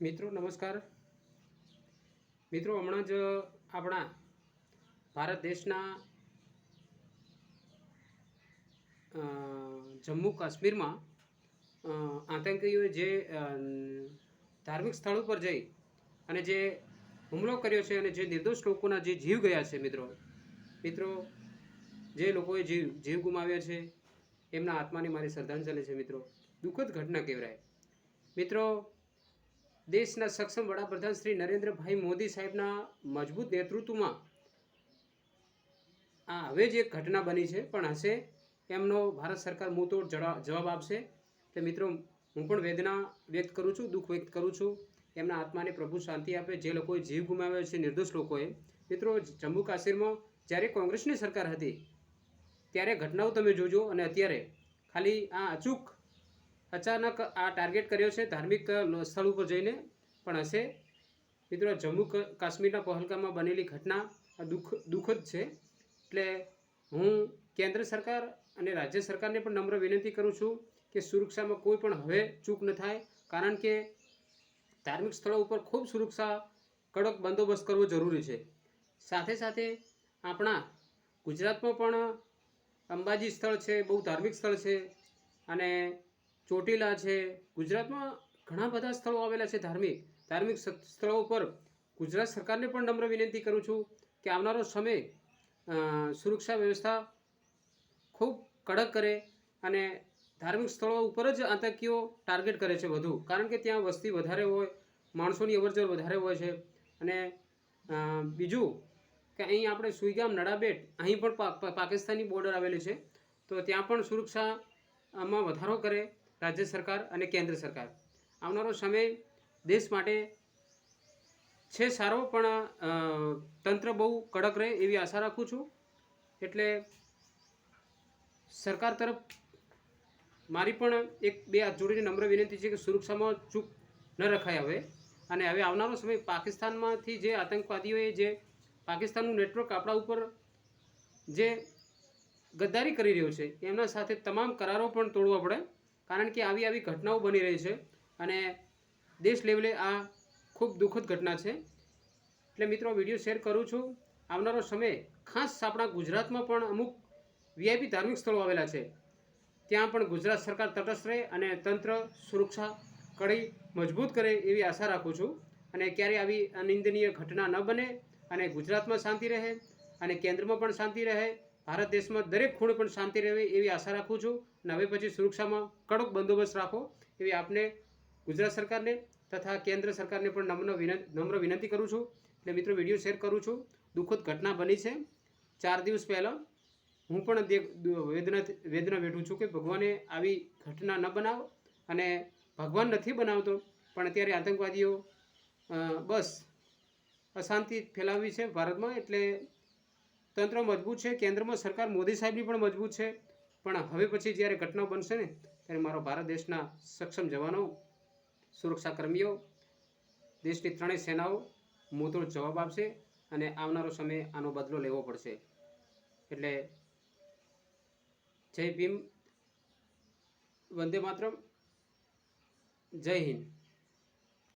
મિત્રો, નમસ્કાર. મિત્રો, હમણાં જ આપણા ભારત દેશના જમ્મુ કાશ્મીરમાં આતંકીઓએ જે ધાર્મિક સ્થળ ઉપર જઈ અને જે હુમલો કર્યો છે અને જે નિર્દોષ લોકોના જે જીવ ગયા છે, મિત્રો. મિત્રો, જે લોકોએ જીવ જીવ ગુમાવ્યા છે, એમના આત્માની મારી શ્રદ્ધાંજલિ છે, મિત્રો. દુઃખદ ઘટના કહેવાય. મિત્રો દેશના સક્ષમ વડાપ્રધાન શ્રી નરેન્દ્રભાઈ મોદી સાહેબના મજબૂત નેતૃત્વમાં આ હવે જ એક ઘટના બની છે, પણ હશે એમનો ભારત સરકાર મુંતોડ જવા- જવાબ આપશે. એટલે મિત્રો, હું પણ વેદના વ્યક્ત કરું છું, દુઃખ વ્યક્ત કરું છું. એમના આત્માને પ્રભુ શાંતિ આપે, જે લોકોએ જીવ ગુમાવ્યો છે, નિર્દોષ લોકોએ. મિત્રો, જમ્મુ કાશ્મીરમાં જ્યારે કોંગ્રેસની સરકાર હતી, ત્યારે ઘટનાઓ તમે જોજો અને અત્યારે ખાલી આ અચૂક અચાનક આ ટાર્ગેટ કર્યો છે ધાર્મિક સ્થળ ઉપર જઈને પણ હશે. મિત્રો, જમ્મુ કાશ્મીરના પહલગામમાં બનેલી ઘટના દુઃખ, દુઃખદ છે. એટલે હું કેન્દ્ર સરકાર અને રાજ્ય સરકારને પણ નમ્ર વિનંતી કરું છું કે સુરક્ષામાં કોઈ પણ હવે ચૂક ન થાય, કારણ કે ધાર્મિક સ્થળો ઉપર ખૂબ સુરક્ષા, કડક બંદોબસ્ત કરવો જરૂરી છે. સાથે સાથે આપણા ગુજરાતમાં પણ અંબાજી સ્થળ છે, બહુ ધાર્મિક સ્થળ છે અને ચોટીલા છે. ગુજરાતમાં ઘણા બધા સ્થળો આવેલા છે ધાર્મિક. ધાર્મિક સ્થળો ઉપર ગુજરાત સરકારને પણ નમ્ર વિનંતી કરું છું કે આવનારો સમય સુરક્ષા વ્યવસ્થા ખૂબ કડક કરે અને ધાર્મિક સ્થળો ઉપર જ આતંકીઓ ટાર્ગેટ કરે છે વધુ. કારણ કે ત્યાં વસ્તી વધારે હોય, માણસોની અવરજવર વધારે હોય છે અને બીજું કે અહીં આપણે સુઈગામ નડાબેટ અહીં પણ પાકિસ્તાની બોર્ડર આવેલી છે. તો ત્યાં પણ સુરક્ષામાં વધારો કરે રાજ્ય સરકાર અને કેન્દ્ર સરકાર. આવનારો સમય દેશ માટે છે સારો, પણ તંત્ર બહુ કડક રહે એવી આશા રાખું છું. એટલે સરકાર તરફ મારી પણ એક બે હાથ જોડીને નમ્ર વિનંતી છે કે સુરક્ષામાં ચૂક ન રખાય હવે. અને હવે આવનારો સમય પાકિસ્તાનમાંથી જે આતંકવાદીઓએ જે પાકિસ્તાનનું નેટવર્ક આપણા ઉપર જે ગદ્દારી કરી રહ્યો છે, એમના સાથે તમામ કરારો પણ તોડવા પડે. કારણ કે આવી આવી ઘટનાઓ બની રહી છે અને દેશ લેવલે આ ખૂબ દુઃખદ ઘટના છે. એટલે મિત્રો, વીડિયો શેર કરું છું. આવનારો સમય ખાસ આપણા ગુજરાતમાં પણ અમુક વીઆઈપી ધાર્મિક સ્થળો આવેલા છે. ત્યાં પણ ગુજરાત સરકાર તટસ્થ રહે અને તંત્ર સુરક્ષા કડી મજબૂત કરે એવી આશા રાખું છું. અને ક્યારેય આવી અનિંદનીય ઘટના ન બને અને ગુજરાતમાં શાંતિ રહે અને કેન્દ્રમાં પણ શાંતિ રહે. ભારત દેશમાં દરેક ખૂણે પણ શાંતિ રહે એવી આશા રાખું છું. અને હવે પછી સુરક્ષામાં કડક બંદોબસ્ત રાખો એવી આપને ગુજરાત સરકારને તથા કેન્દ્ર સરકારને પણ નમ્ર વિનંતી નમ્ર વિનંતી કરું છું. એટલે મિત્રો, વીડિયો શેર કરું છું. દુઃખદ ઘટના બની છે. ચાર દિવસ પહેલાં હું પણ વેદના વેદના વેઠું છું કે ભગવાને આવી ઘટના ન બનાવો અને ભગવાન નથી બનાવતો, પણ અત્યારે આતંકવાદીઓ બસ અશાંતિ ફેલાવી છે ભારતમાં એટલે તંત્ર મજબૂત છે, કેન્દ્રમાં સરકાર મોદી સાહેબની પણ મજબૂત છે. પણ હવે પછી જ્યારે ઘટના બનશે ને, ત્યારે મારો ભારત દેશના સક્ષમ જવાનો સુરક્ષા કર્મીઓ દેશની ત્રણેય સેનાઓ મુંહતોડ જવાબ આપશે અને આવનારો સમય આનો બદલો લેવો પડશે. એટલે જય ભીમ, વંદે માતરમ, જય હિન્દ.